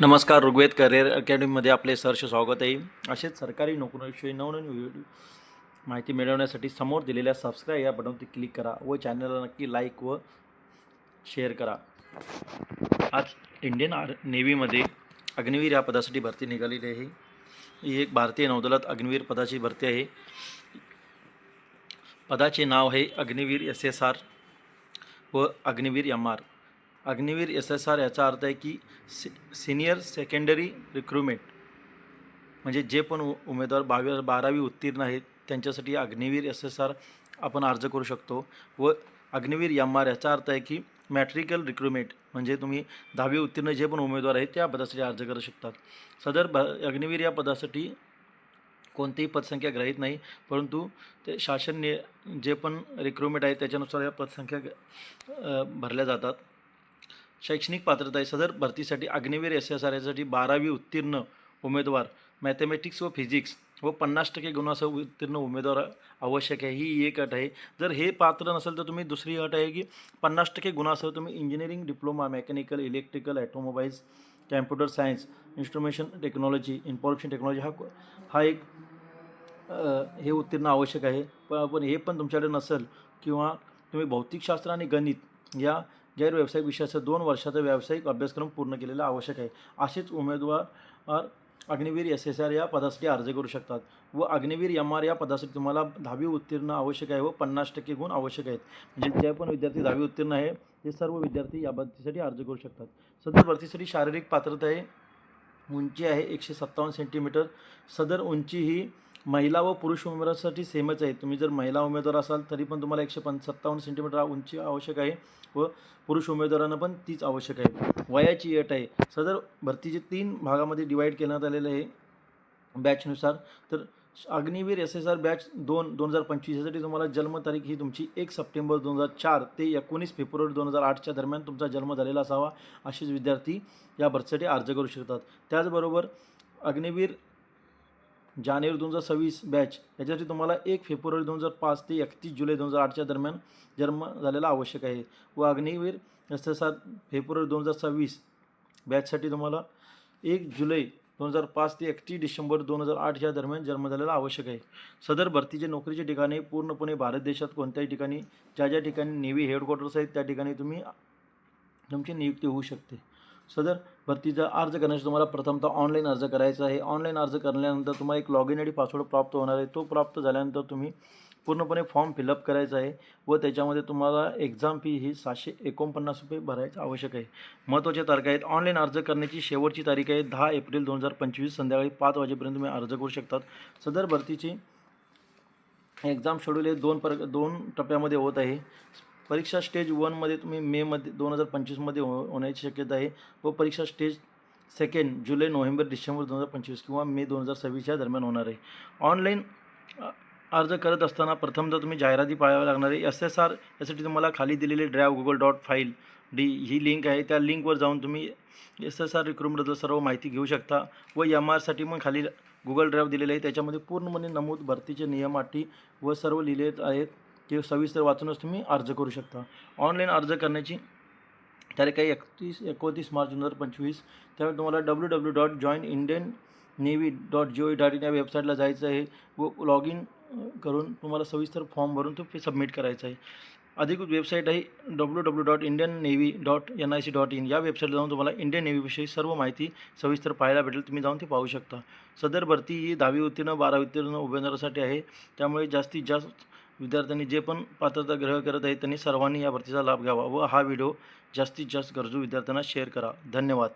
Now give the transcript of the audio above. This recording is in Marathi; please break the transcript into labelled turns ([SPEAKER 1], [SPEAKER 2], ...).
[SPEAKER 1] नमस्कार ऋग्वेद करिअर अकॅडमीमध्ये आपले सहर्ष स्वागत आहे. असेच सरकारी नोकरीविषयी नवनवीन व्हिडिओ माहिती मिळवण्यासाठी समोर दिलेल्या सबस्क्राईब या बटनवरती क्लिक करा व चॅनलला नक्की लाईक व शेअर करा. आज इंडियन आर नेव्हीमध्ये अग्निवीर या पदासाठी भरती निघालेली आहे. ही एक भारतीय नौदलात अग्निवीर पदाची भरती आहे. पदाचे नाव आहे अग्निवीर एस एस आर व Agniveer M R. Agniveer S S R याचा अर्थ आहे की सि सिनियर सेकंडरी रिक्रुटमेंट. म्हणजे जे पण उ उमेदवार बावी बारावी उत्तीर्ण आहेत त्यांच्यासाठी अग्निवीर एस एस आर आपण अर्ज करू शकतो. व अग्निवीर एम आर याचा अर्थ आहे की मॅट्रिकल रिक्रुटमेंट म्हणजे तुम्ही दहावी उत्तीर्ण जे पण उमेदवार आहेत त्या पदासाठी अर्ज करू शकतात. सदर ब अग्निवीर या पदासाठी कोणतीही पदसंख्या ग्रहित नाही परंतु ते शासन जे पण रिक्रुटमेंट आहे त्याच्यानुसार या पदसंख्या भरल्या जातात. शैक्षणिक पात्रता आहे. सदर भरतीसाठी अग्निवीर एस एस आर यासाठी बारावी उत्तीर्ण उमेदवार मॅथमॅटिक्स व फिजिक्स व पन्नास टक्के गुणासह उत्तीर्ण उमेदवार आवश्यक आहे. ही एक अट आहे. जर हे पात्र नसेल तर तुम्ही दुसरी अट आहे की पन्नास टक्के गुणासह तुम्ही engineering diploma mechanical electrical automobiles computer science instrumentation technology information technology हा हा एक हे उत्तीर्ण आवश्यक आहे. पण पण हे पण तुमच्याकडे नसेल किंवा तुम्ही भौतिकशास्त्र आणि गणित या गैर व्यावसायिक विषयाचा दोन वर्षाचा व्यावसायिक अभ्यासक्रम पूर्ण केलेला आवश्यक आहे. असेच उमेदवार अग्निवीर एस एस आर या पदासाठी अर्ज करू शकतात व अग्निवीर एम आर या पदासाठी तुम्हाला दहावी उत्तीर्ण आवश्यक आहे व पन्नास टक्के गुण आवश्यक आहेत. म्हणजे जे पण विद्यार्थी दहावी उत्तीर्ण आहे ते सर्व विद्यार्थी या भरतीसाठी अर्ज करू शकतात. सदर भरतीसाठी शारीरिक पात्रता आहे. उंची आहे एकशे सत्तावन्न सेंटीमीटर सदर उंची ही महिला व पुरुष उमेदवारासाठी सेमच आहे. तुम्ही जर महिला उमेदवार असाल तरी पण तुम्हाला एकशे पं सेंटीमीटर उंची आवश्यक आहे व पुरुष उमेदवारांना पण तीच आवश्यक आहे. वयाची अट आहे. सदर भरतीचे तीन भागामध्ये डिवाईड करण्यात आलेलं आहे बॅचनुसार तर Agniveer S S R batch दोन दोन हजार पंचवीस यासाठी तुम्हाला जन्मतारीख ही तुमची एक सप्टेंबर दोन हजार चार ते एकोणीस फेब्रुवारी दोन हजार आठच्या दरम्यान तुमचा जन्म झालेला असावा असेच विद्यार्थी या भरतीसाठी अर्ज करू शकतात. त्याचबरोबर अग्निवीर जानेवारी दोन हजार सव्वीस बॅच याच्यासाठी तुम्हाला एक फेब्रुवारी दोन हजार पाच ते एकतीस जुलै दोन हजार आठच्या दरम्यान जन्म झालेला आवश्यक आहे. व अग्निवीर एस सात फेब्रुवारी दोन हजार सव्वीस बॅचसाठी तुम्हाला एक जुलै दोन हजार पाच ते एकतीस डिसेंबर दोन हजार आठ या दरम्यान जन्म झालेला आवश्यक आहे. सदर भरतीचे नोकरीचे ठिकाणे पूर्णपणे भारत देशात कोणत्याही ठिकाणी ज्या ज्या ठिकाणी नेव्ही हेडक्वार्टर्स आहेत त्या ठिकाणी तुम्ही तुमची नियुक्ती होऊ शकते. सदर भरतीचा अर्ज करण्यासाठी तुम्हाला प्रथमतः ऑनलाईन अर्ज करायचा आहे. ऑनलाईन अर्ज करल्यानंतर तुम्हाला एक लॉग इन आणि पासवर्ड प्राप्त होणार आहे. तो प्राप्त झाल्यानंतर तुम्ही पूर्णपणे फॉर्म फिलअप करायचा आहे व त्याच्यामध्ये तुम्हाला एक्झाम फी ही सातशे एकोणपन्नास रुपये भरायचं आवश्यक आहे. महत्त्वाच्या तारखा आहेत. ऑनलाईन अर्ज करण्याची शेवटची तारीख आहे दहा एप्रिल दोन हजार पंचवीस. संध्याकाळी पाच वाजेपर्यंत तुम्ही अर्ज करू शकतात. सदर भरतीची एक्झाम शेड्यूल हे दोन पर दोन टप्प्यामध्ये होत आहे. परीक्षा स्टेज वनमध्ये तुम्ही मेमध्ये दोन हजार पंचवीसमध्ये हो होण्याची शक्यता आहे व परीक्षा स्टेज सेकंड जुलै नोव्हेंबर डिसेंबर दोन हजार पंचवीस किंवा मे दोन हजार सव्वीसच्या दरम्यान होणार आहे. ऑनलाईन अर्ज करत असताना प्रथमतः तुम्ही जाहिराती पाळाव्या लागणार आहे. एस एस आर यासाठी तुम्हाला खाली दिलेले drive Google dot file D ही लिंक आहे. त्या लिंकवर जाऊन तुम्ही एस एस आर रिक्रुटबद्दल सर्व माहिती घेऊ शकता व एम आरसाठी पण खाली गुगल ड्राईव्ह दिलेले आहे. त्याच्यामध्ये पूर्णपणे नमूद भरतीचे नियम अटी व सर्व लिहिले आहेत. ते सविस्तर वाचूनच तुम्ही अर्ज करू शकता. ऑनलाईन अर्ज करण्याची तारीख आहे एकतीस एकोणतीस मार्च दोन हजार पंचवीस. त्यामुळे तुम्हाला W W dot join Indian navy dot G O dot in या वेबसाईटला जायचं आहे व लॉग इन करून तुम्हाला सविस्तर फॉर्म भरून तो सबमिट करायचा आहे. अधिकृत वेबसाईट आहे W W dot Indian navy dot N I C dot in या वेबसाईटला जाऊन तुम्हाला इंडियन नेव्हीविषयी सर्व माहिती सविस्तर पाहायला भेटेल तुम्ही जाऊन ते पाहू शकता. सदर भरती ही दहावी उत्तीर्ण बारावी उत्तीर्ण उमेदवारासाठी आहे. त्यामुळे जास्तीत जास्त विद्यार्थ्यांनी जे पण पात्रता ग्रह करत आहेत त्यांनी सर्वांनी या भरतीचा लाभ घ्यावा व हा व्हिडिओ जास्तीत जास्त गरजू विद्यार्थ्यांना शेअर करा. धन्यवाद.